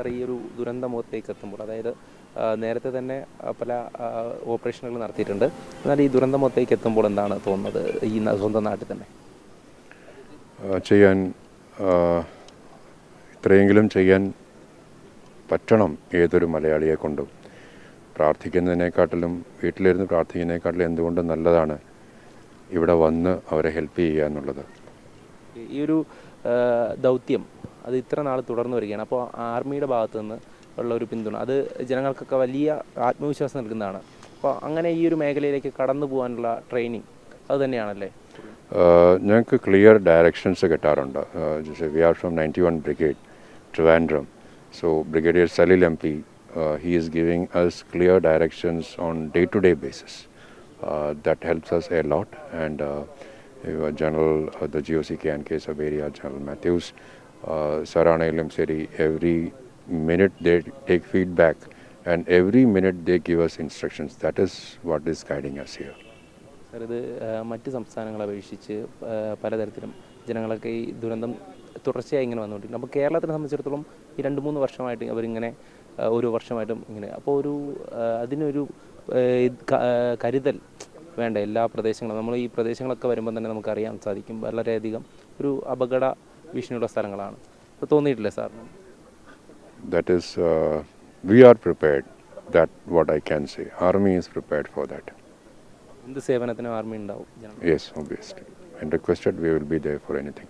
Sir ഈ ഒരു ദുരന്ത മുഖത്തേക്ക് എത്തുമ്പോൾ അതായത് നേരത്തെ തന്നെ പല ഓപ്പറേഷനുകൾ നടത്തിയിട്ടുണ്ട്. എന്നാൽ ഈ ദുരന്ത മുഖത്തേക്ക് എത്തുമ്പോൾ എന്താണ് തോന്നുന്നത് ഈ സ്വന്തം നാട്ടിൽ തന്നെ? ചെയ്യാൻ ഇത്രയെങ്കിലും ചെയ്യാൻ പറ്റണം ഏതൊരു മലയാളിയെ കൊണ്ടും. പ്രാർത്ഥിക്കുന്നതിനെക്കാട്ടിലും വീട്ടിലിരുന്ന് പ്രാർത്ഥിക്കുന്നതിനെക്കാട്ടിലും എന്തുകൊണ്ടും നല്ലതാണ് ഇവിടെ വന്ന് അവരെ ഹെൽപ്പ് ചെയ്യുക എന്നുള്ളത്. ഈ ഒരു ദൗത്യം അത് ഇത്ര നാൾ തുടർന്നു വരികയാണ്. അപ്പോൾ ആർമിയുടെ ഭാഗത്തു നിന്ന് ഉള്ള ഒരു പിന്തുണ അത് ജനങ്ങൾക്കൊക്കെ വലിയ ആത്മവിശ്വാസം നൽകുന്നതാണ്. അപ്പോൾ അങ്ങനെ ഈ ഒരു മേഖലയിലേക്ക് കടന്നു പോകാനുള്ള ട്രെയിനിങ് അത് തന്നെയാണല്ലേ? Uh, ഞങ്ങൾക്ക് ക്ലിയർ ഡയറക്ഷൻസ് കിട്ടാറുണ്ട്. We are from ninety one brigade Trivandrum so brigadier Salil M P he is giving us clear directions on day to day basis that helps us a lot and general the G O C K and K sub സറാണയിലും ശരി every minute they take feedback and every minute they give us instructions that is what is guiding us here sir ഇത് മറ്റ് സംസ്ഥാനങ്ങളെ അപേക്ഷിച്ച് പലതരത്തിലും ജനങ്ങളൊക്കെ ഈ ദുരന്തം തുടർച്ചയായി ഇങ്ങനെ വന്നുകൊണ്ടിരിക്കുന്നു. അപ്പോൾ കേരളത്തിനെ സംബന്ധിച്ചിടത്തോളം ഈ രണ്ട് മൂന്ന് വർഷമായിട്ട് അവരിങ്ങനെ ഒരു വർഷമായിട്ടും ഇങ്ങനെ അപ്പോൾ ഒരു അതിനൊരു കരുതൽ വേണ്ട എല്ലാ പ്രദേശങ്ങളും. നമ്മൾ ഈ പ്രദേശങ്ങളൊക്കെ വരുമ്പോൾ തന്നെ നമുക്കറിയാൻ സാധിക്കും. വളരെയധികം ഒരു അപകട ഭീഷണിയുള്ള സ്ഥലങ്ങളാണ് അപ്പോൾ തോന്നിയിട്ടില്ലേ സാറിന് that is uh, we are prepared that what i can say army is prepared for that എന്ത് സേവനത്തിനും ആർമി ഉണ്ടാവും yes obviously and requested we will be there for anything